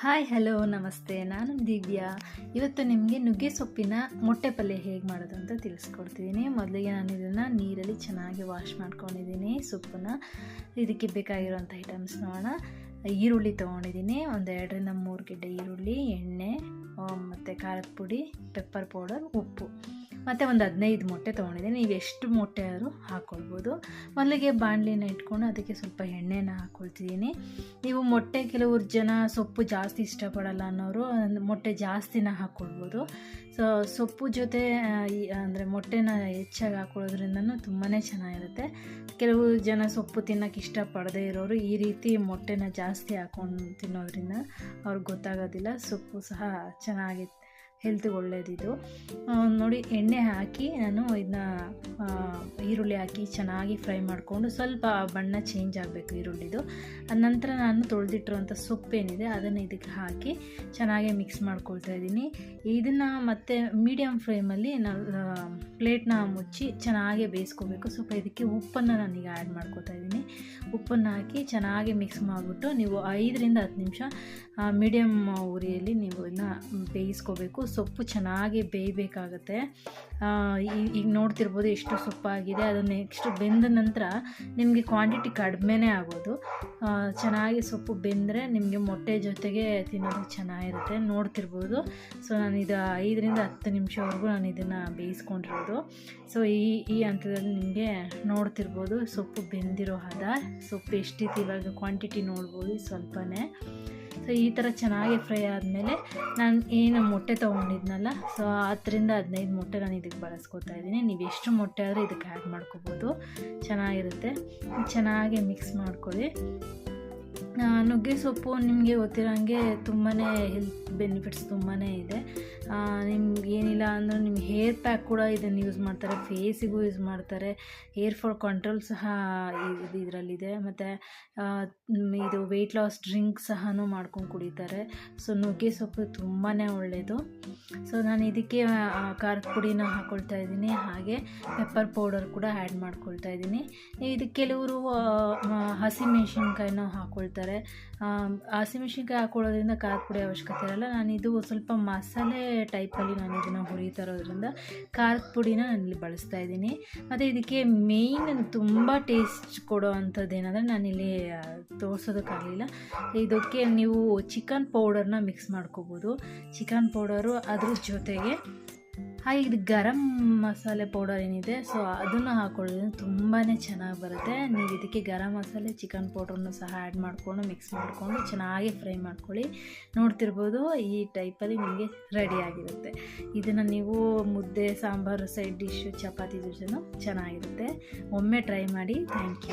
Hi, hello, ನಮಸ್ತೆ. ನಾನು ದಿವ್ಯಾ. ಇವತ್ತು ನಿಮಗೆ ನುಗ್ಗೆ ಸೊಪ್ಪಿನ ಮೊಟ್ಟೆ ಪಲ್ಯ ಹೇಗೆ ಮಾಡೋದು ಅಂತ ತಿಳಿಸ್ಕೊಡ್ತಿದ್ದೀನಿ. ಮೊದಲಿಗೆ ನಾನು ಇದನ್ನು ನೀರಲ್ಲಿ ಚೆನ್ನಾಗಿ ವಾಶ್ ಮಾಡ್ಕೊಂಡಿದ್ದೀನಿ. ಸೊಪ್ಪನ್ನ ಇದಕ್ಕೆ ಬೇಕಾಗಿರುವಂಥ ಐಟಮ್ಸ್ ನೋಡೋಣ. ಈರುಳ್ಳಿ ತೊಗೊಂಡಿದ್ದೀನಿ. ಒಂದು ಎರಡರಿಂದ ಮೂರು ಗಿಡ್ಡೆ ಈರುಳ್ಳಿ, ಎಣ್ಣೆ ಮತ್ತು ಖಾರದ ಪುಡಿ ಪೆಪ್ಪರ್ ಪೌಡರ್ ಉಪ್ಪು. ಮತ್ತು ಒಂದು ಹದಿನೈದು ಮೊಟ್ಟೆ ತೊಗೊಂಡಿದ್ದೀನಿ. ನೀವು ಎಷ್ಟು ಮೊಟ್ಟೆ ಆದರೂ ಹಾಕ್ಕೊಳ್ಬೋದು ಮೊದಲಿಗೆ ಬಾಣಲಿನ ಇಟ್ಕೊಂಡು ಅದಕ್ಕೆ ಸ್ವಲ್ಪ ಎಣ್ಣೆನ ಹಾಕ್ಕೊಳ್ತಿದ್ದೀನಿ ನೀವು ಮೊಟ್ಟೆ ಕೆಲವ್ರು ಜನ ಸೊಪ್ಪು ಜಾಸ್ತಿ ಇಷ್ಟಪಡಲ್ಲ ಅನ್ನೋರು ಮೊಟ್ಟೆ ಜಾಸ್ತಿನ ಹಾಕ್ಕೊಳ್ಬೋದು ಸೊ, ಸೊಪ್ಪು ಜೊತೆ ಅಂದರೆ ಮೊಟ್ಟೆನ ಹೆಚ್ಚಾಗಿ ಹಾಕೊಳ್ಳೋದ್ರಿಂದ ತುಂಬಾ ಚೆನ್ನಾಗಿರುತ್ತೆ. ಕೆಲವು ಜನ ಸೊಪ್ಪು ತಿನ್ನೋಕೆ ಇಷ್ಟಪಡದೇ ಇರೋರು ಈ ರೀತಿ ಮೊಟ್ಟೆನ ಜಾಸ್ತಿ ಹಾಕ್ಕೊಂಡು ತಿನ್ನೋದ್ರಿಂದ ಅವ್ರಿಗೆ ಗೊತ್ತಾಗೋದಿಲ್ಲ. ಸೊಪ್ಪು ಸಹ ಚೆನ್ನಾಗಿ ಹೆಲ್ತ್ಗೆ ಒಳ್ಳೇದಿದು. ನೋಡಿ ಎಣ್ಣೆ ಹಾಕಿ ನಾನು ಇದನ್ನ ಈರುಳ್ಳಿ ಹಾಕಿ ಚೆನ್ನಾಗಿ ಫ್ರೈ ಮಾಡಿಕೊಂಡು ಸ್ವಲ್ಪ ಬಣ್ಣ ಚೇಂಜ್ ಆಗಬೇಕು ಈರುಳ್ಳಿದು. ನಂತರ ನಾನು ತೊಳೆದಿಟ್ಟಿರುವಂಥ ಸೊಪ್ಪೇನಿದೆ ಅದನ್ನು ಇದಕ್ಕೆ ಹಾಕಿ ಚೆನ್ನಾಗಿ ಮಿಕ್ಸ್ ಮಾಡ್ಕೊಳ್ತಾ ಇದ್ದೀನಿ. ಇದನ್ನು ಮತ್ತೆ ಮೀಡಿಯಮ್ ಫ್ಲೇಮಲ್ಲಿ ನಾನು ಪ್ಲೇಟ್ನ ಮುಚ್ಚಿ ಚೆನ್ನಾಗಿ ಬೇಯಿಸ್ಕೋಬೇಕು. ಸ್ವಲ್ಪ ಇದಕ್ಕೆ ಉಪ್ಪನ್ನು ನಾನೀಗ ಆ್ಯಡ್ ಮಾಡ್ಕೋತಾ ಇದ್ದೀನಿ. ಉಪ್ಪನ್ನು ಹಾಕಿ ಚೆನ್ನಾಗಿ ಮಿಕ್ಸ್ ಮಾಡಿಬಿಟ್ಟು ನೀವು ಐದರಿಂದ ಹತ್ತು ನಿಮಿಷ ಮೀಡಿಯಮ್ ಉರಿಯಲ್ಲಿ ನೀವು ಇದನ್ನ ಬೇಯಿಸ್ಕೋಬೇಕು. ಸೊಪ್ಪು ಚೆನ್ನಾಗಿ ಬೇಯಬೇಕಾಗತ್ತೆ. ಈಗ ನೋಡ್ತಿರ್ಬೋದು ಎಷ್ಟು ಸೊಪ್ಪಾಗಿದೆ. ಅದು ನೆಕ್ಸ್ಟ್ ಬೆಂದ ನಂತರ ನಿಮಗೆ ಕ್ವಾಂಟಿಟಿ ಕಡಿಮೆನೇ ಆಗೋದು. ಚೆನ್ನಾಗಿ ಸೊಪ್ಪು ಬೆಂದರೆ ನಿಮಗೆ ಮೊಟ್ಟೆ ಜೊತೆಗೆ ತಿನ್ನೋದು ಚೆನ್ನಾಗಿರುತ್ತೆ. ನೋಡ್ತಿರ್ಬೋದು. ಸೊ ನಾನು ಇದು ಐದರಿಂದ ಹತ್ತು ನಿಮಿಷವರೆಗೂ ನಾನು ಇದನ್ನು ಬೇಯಿಸ್ಕೊಂಡಿರೋದು. ಸೊ ಈ ಈ ಹಂತದಲ್ಲಿ ನಿಮಗೆ ನೋಡ್ತಿರ್ಬೋದು ಸೊಪ್ಪು ಬೆಂದಿರೋ ಹದ. ಸೊಪ್ಪು ಎಷ್ಟಿತ್ತು? ಇವಾಗ ಕ್ವಾಂಟಿಟಿ ನೋಡ್ಬೋದು ಸ್ವಲ್ಪನೇ. ಸೊ ಈ ಥರ ಚೆನ್ನಾಗಿ ಫ್ರೈ ಆದಮೇಲೆ ನಾನು ಏನು ಮೊಟ್ಟೆ ತೊಗೊಂಡಿದ್ನಲ್ಲ, ಸೊ ಹತ್ತರಿಂದ ಹದಿನೈದು ಮೊಟ್ಟೆ ನಾನು ಇದಕ್ಕೆ ಬಳಸ್ಕೊತಾ ಇದ್ದೀನಿ. ನೀವು ಎಷ್ಟು ಮೊಟ್ಟೆ ಆದರೆ ಇದಕ್ಕೆ ಆ್ಯಡ್ ಮಾಡ್ಕೋಬೋದು. ಚೆನ್ನಾಗಿರುತ್ತೆ. ಚೆನ್ನಾಗಿ ಮಿಕ್ಸ್ ಮಾಡ್ಕೊಳ್ಳಿ. ನುಗ್ಗೆ ಸೊಪ್ಪು ನಿಮಗೆ ಗೊತ್ತಿರೋಂಗೆ ತುಂಬಾ ಹೆಲ್ತ್ ಬೆನಿಫಿಟ್ಸ್ ತುಂಬಾ ಇದೆ. ನಿಮ್ಗೆ ಏನಿಲ್ಲ ಅಂದರೆ ನಿಮ್ಗೆ ಹೇರ್ ಪ್ಯಾಕ್ ಕೂಡ ಇದನ್ನು ಯೂಸ್ ಮಾಡ್ತಾರೆ ಫೇಸಿಗೂ ಯೂಸ್ ಮಾಡ್ತಾರೆ. ಹೇರ್ ಫಾಲ್ ಕಂಟ್ರೋಲ್ ಸಹ ಇದು, ಇದರಲ್ಲಿದೆ. ಮತ್ತು ಇದು ವೆಯ್ಟ್ ಲಾಸ್ ಡ್ರಿಂಕ್ ಸಹ ಮಾಡ್ಕೊಂಡು ಕುಡಿತಾರೆ. ಸೊ ನುಗ್ಗೆ ಸೊಪ್ಪು ತುಂಬಾ ಒಳ್ಳೆಯದು ಸೊ ನಾನು ಇದಕ್ಕೆ ಖಾರದ ಪುಡಿನ ಹಾಕ್ಕೊಳ್ತಾ ಇದ್ದೀನಿ. ಹಾಗೆ ಪೆಪ್ಪರ್ ಪೌಡರ್ ಕೂಡ ಆ್ಯಡ್ ಮಾಡ್ಕೊಳ್ತಾ ಇದ್ದೀನಿ. ಇದು ಕೆಲವರು ಹಸಿಮೆಣ್ಸಿನ್ಕಾಯಿನ ಹಾಕ್ಕೊಳ್ತಾರೆ ಹಸಿಮೆಣ್ಸಿನ್ಕಾಯಿ ಹಾಕೊಳ್ಳೋದ್ರಿಂದ ಖಾರದ ಪುಡಿ ಅವಶ್ಯಕತೆ ಇರಲ್ಲ. ಇದು ಸ್ವಲ್ಪ ಮಸಾಲೆ ಟೈಪಲ್ಲಿ ನಾನು ಇದನ್ನು ಹುರಿತಾ ಇರೋದ್ರಿಂದ ಖಾರದ ಪುಡಿನ ನಾನಿಲ್ಲಿ ಬಳಸ್ತಾ ಇದ್ದೀನಿ. ಮತ್ತು ಇದಕ್ಕೆ ಮೇಯ್ನ್ ತುಂಬ ಟೇಸ್ಟ್ ಕೊಡೋ ಅಂಥದ್ದು ಏನಂದರೆ ನಾನಿಲ್ಲಿ ತೋರಿಸೋದಕ್ಕಾಗಲಿಲ್ಲ. ಇದಕ್ಕೆ ನೀವು ಚಿಕನ್ ಪೌಡರ್ನ ಮಿಕ್ಸ್ ಮಾಡ್ಕೋಬೋದು. ಚಿಕನ್ ಪೌಡರು ಅದ್ರ ಜೊತೆಗೆ ಹಾಗೆ ಇದು ಗರಂ ಮಸಾಲೆ ಪೌಡರ್ ಏನಿದೆ, ಸೊ ಅದನ್ನು ಹಾಕೊಳ್ಳೋದ್ರಿಂದ ತುಂಬಾ ಚೆನ್ನಾಗಿ ಬರುತ್ತೆ. ನೀವು ಇದಕ್ಕೆ ಗರಂ ಮಸಾಲೆ, ಚಿಕನ್ ಪೌಡ್ರನ್ನು ಸಹ ಆ್ಯಡ್ ಮಾಡಿಕೊಂಡು, ಮಿಕ್ಸ್ ಮಾಡಿಕೊಂಡು ಚೆನ್ನಾಗಿ ಫ್ರೈ ಮಾಡ್ಕೊಳ್ಳಿ. ನೋಡ್ತಿರ್ಬೋದು ಈ ಟೈಪಲ್ಲಿ ನಿಮಗೆ ರೆಡಿ ಆಗಿರುತ್ತೆ. ಇದನ್ನು ನೀವು ಮುದ್ದೆ, ಸಾಂಬಾರು, ಸೈಡ್ ಡಿಶ್ಶು ಚಪಾತಿ ಜೊತೆನೂ ಚೆನ್ನಾಗಿರುತ್ತೆ. ಒಮ್ಮೆ ಟ್ರೈ ಮಾಡಿ, ಥ್ಯಾಂಕ್ ಯು.